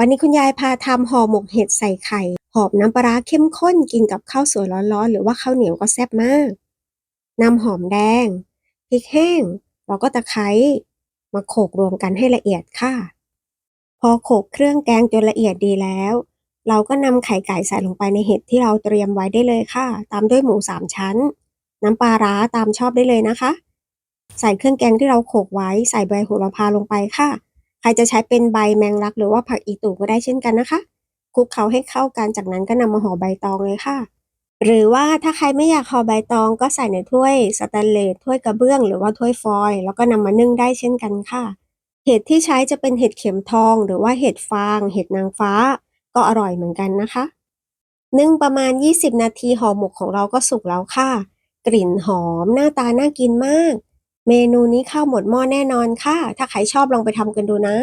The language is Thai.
วันนี้คุณยายพาทำห่อหมกเห็ดใส่ไข่ หอมน้ำปลาร้าเข้มข้นกินกับข้าวสวยร้อนๆ หรือว่าข้าวเหนียวก็แซ่บมาก นำหอมแดง พริกแห้ง แล้วก็ตะไคร้มาโขลกรวมกันให้ละเอียดค่ะ พอโขลกเครื่องแกงจนละเอียดดีแล้ว เราก็นำไข่ไก่ใส่ลงไปในเห็ดที่เราเตรียมไว้ได้เลยค่ะ ตามด้วยหมูสามชั้น น้ำปลาร้าตามชอบได้เลยนะคะ ใส่เครื่องแกงที่เราโขลกไว้ใส่ใบโหระพาลงไปค่ะ ใครจะใช้เป็นใบแมงลัก หรือว่าผักอีตู่ก็ได้เช่นกันนะคะคลุกเคล้าให้เข้ากันจากนั้นก็นำมาห่อใบตองเลยค่ะ หรือว่าถ้าใครไม่อยากห่อใบตองก็ใส่ในถ้วยสแตนเลสถ้วยกระเบื้อง หรือว่าถ้วยฟอยล์แล้วก็นำมานึ่งได้เช่นกันค่ะ เห็ดที่ใช้จะเป็นเห็ดเข็มทอง หรือว่าเห็ดฟาง เห็ดนางฟ้า ก็อร่อยเหมือนกันนะคะ นึ่งประมาณ 20 นาทีห่อหมกของเราก็สุกแล้วค่ะ กลิ่นหอมหน้าตาน่ากินมาก เมนูนี้ข้าวหมดหม้อแน่นอนค่ะ ถ้าใครชอบลองไปทำกันดูนะ